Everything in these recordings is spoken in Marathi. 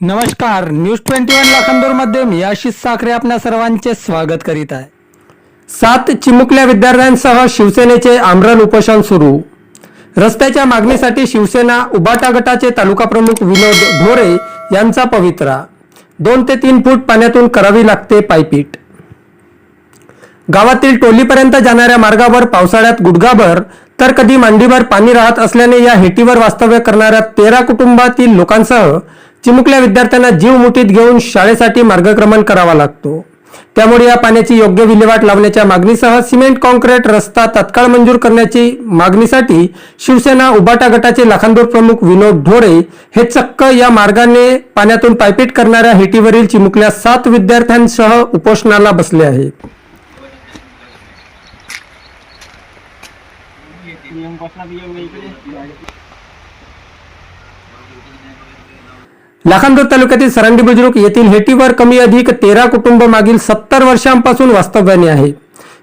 नमस्कार न्यूज ट्वेंटी वन लाखांदूरमध्ये मी आशिष साखरे आपल्या सर्वांचे स्वागत करीत आहे. सात चिमुकल्या विद्यार्थ्यांसह शिवसेनेचे आमरण उपोषण सुरू. रस्त्याच्या मागणीसाठी शिवसेना उबाटा गटाचे तालुका प्रमुख विनोद ढोरे यांचा पवित्रा. दोन ते तीन फूट पाण्यातून करावी लागते पायपीट. गावातील टोलीपर्यंत जाणाऱ्या मार्गावर पावसाळ्यात गुडघाभर तर कधी मांडीभर पाणी राहत असल्याने या हेटीवर वास्तव्य करणाऱ्या तेरा कुटुंबातील लोकांसह चिमुकल्या विद्यार्थ्यांना जीव मुठीत घेऊन शाळेसाठी मार्गक्रमण करावा लागतो. त्यामुळे या पाण्याची योग्य विल्हेवाट लावण्याच्या मागणीसह सिमेंट कॉन्क्रीट रस्ता तत्काळ मंजूर करण्याची मागणीसाठी शिवसेना उबाटा गटाचे लाखांदूर प्रमुख विनोद ढोरे हे चक्क या मार्गाने पाण्यातून पायपीट करणाऱ्या हेटीवरील चिमुकल्या सात विद्यार्थ्यांसह उपोषणाला बसले आहेत लाखांदूर तालुक्यातील सरंडी बुजुर्ग येथील हेटीवर कमी अधिक तेरा कुटुंब मागील सत्तर वर्षांपासून वास्तव्याने आहे.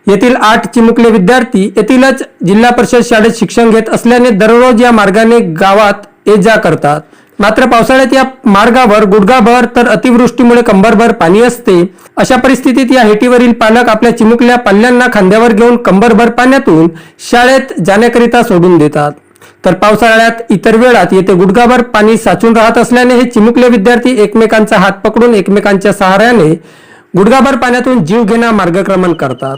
येथील आठ चिमुकले विद्यार्थी येथीलच जिल्हा परिषद शाळेत शिक्षण घेत असल्याने दररोज या मार्गाने गावात ये जा करतात. मात्र पावसाळ्यात या मार्गावर गुडघाभर तर अतिवृष्टीमुळे कंबरभर पाणी असते. अशा परिस्थितीत या हेटीवरील पालक आपल्या चिमुकल्या पाल्यांना खांद्यावर घेऊन कंबरभर पाण्यातून शाळेत जाण्याकरिता सोडून देतात. तर पावसाळ्यात इतर वेळात येथे गुडघाभर पाणी साचून राहत असल्याने हे चिमुकले विद्यार्थी एकमेकांचा हात पकडून एकमेकांच्या सहाऱ्याने गुडघाभर पाण्यातून जीव घेणा मार्गक्रमण करतात.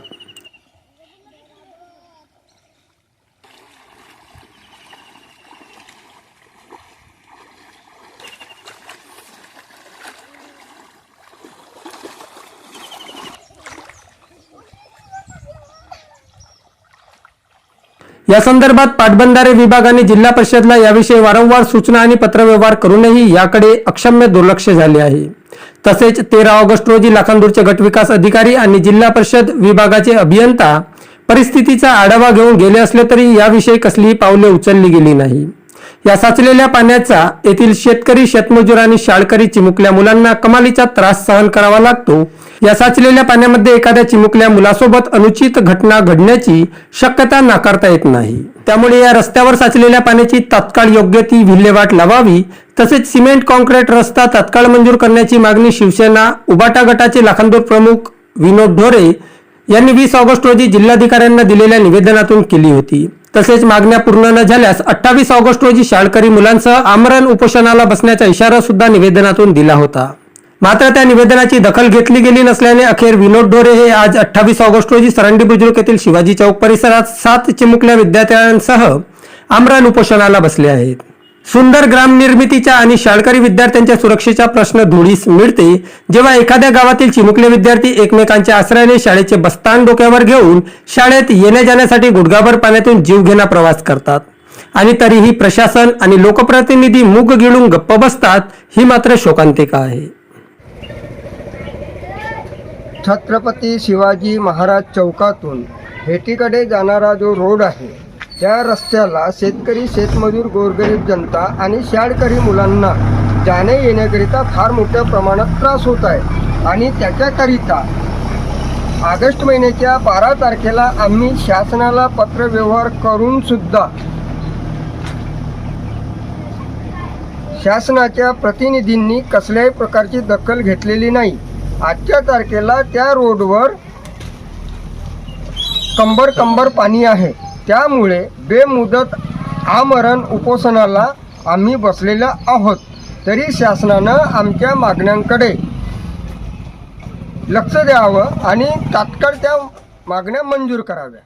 या संदर्भात पाटबंधारे विभागाने जिल्हा परिषदला याविषयी वारंवार सूचना आणि पत्रव्यवहार करूनही याकडे अक्षम्य दुर्लक्ष झाले आहे. तसेच तेरा ऑगस्ट रोजी लाखांदूरचे गटविकास अधिकारी आणि जिल्हा परिषद विभागाचे अभियंता परिस्थितीचा आढावा घेऊन गेले असले तरी याविषयी कसलीही पावले उचलली गेली नाही. या साचलेल्या पाण्याचा येथील शेतकरी शेतमजूर आणि शाळकरी चिमुकल्या मुलांना कमालीचा त्रास सहन करावा लागतो. या साचलेल्या पाण्यामध्ये एखाद्या चिमुकल्या मुलासोबत अनुचित घटना घडण्याची शक्यता नाकारता येत नाही. त्यामुळे या रस्त्यावर साचलेल्या पाण्याची तात्काळ योग्य ती विल्हेवाट लावावी तसेच सिमेंट कॉन्क्रीट रस्ता तात्काळ मंजूर करण्याची मागणी शिवसेना उबाटा गटाचे लाखांदूर प्रमुख विनोद ढोरे यांनी वीस ऑगस्ट रोजी जिल्हाधिकाऱ्यांना दिलेल्या निवेदनातून केली होती. तसेच मागण्या पूर्ण न झाल्यास अठ्ठावीस ऑगस्ट रोजी शाळकरी मुलांसह आमरण उपोषणाला बसण्याचा इशारा सुद्धा निवेदनातून दिला होता. मात्र त्या निवेदनाची दखल घेतली गेली नसल्याने अखेर विनोद डोरे हे आज अठ्ठावीस ऑगस्ट रोजी सरंडी बुजुर्ग येथील शिवाजी चौक परिसरात सात चिमुकल्या विद्यार्थ्यांसह आमरण उपोषणाला बसले आहेत. सुंदर ग्राम निर्मितीच्या आणि शाळकरी विद्यार्थ्यांच्या सुरक्षेचा प्रश्न धुळीस मिळते. जेव्हा एखाद्या गावातील चिमुकले विद्यार्थी एकमेकांच्या आश्रयाने शाळेचे बस्तान डोक्यावर घेऊन शाळेत येण्या जाण्यासाठी गुडघाभर पाण्यातून जीवघेणा प्रवास करतात. आणि तरीही प्रशासन आणि लोकप्रतिनिधी मूग गिळून गप्प बसतात ही मात्र शोकांतिका आहे. छत्रपती शिवाजी महाराज चौकातून हेटीकडे जाणारा जो रोड आहे या रस्त्याला शेतकरी शेतमजूर गोरगरीब जनता आणि शाळकरी मुलांना जाणे येण्याकरिता फार मोठ्या प्रमाणात त्रास होत आहे. आणि त्याच्याकरिता ऑगस्ट महिन्याच्या बारा तारखेला आम्ही शासनाला पत्रव्यवहार करून सुद्धा शासनाच्या प्रतिनिधींनी कसल्याही प्रकारची दखल घेतलेली नाही. आजच्या तारखेला त्या रोडवर कंबर कंबर पाणी आहे. त्यामुळे बेमुदत आमरण उपोषणाला आम्ही बसलेल्या आहोत. तरी शासनानं आमच्या मागण्यांकडे लक्ष द्यावं आणि तात्काळ त्या मागण्या मंजूर कराव्या.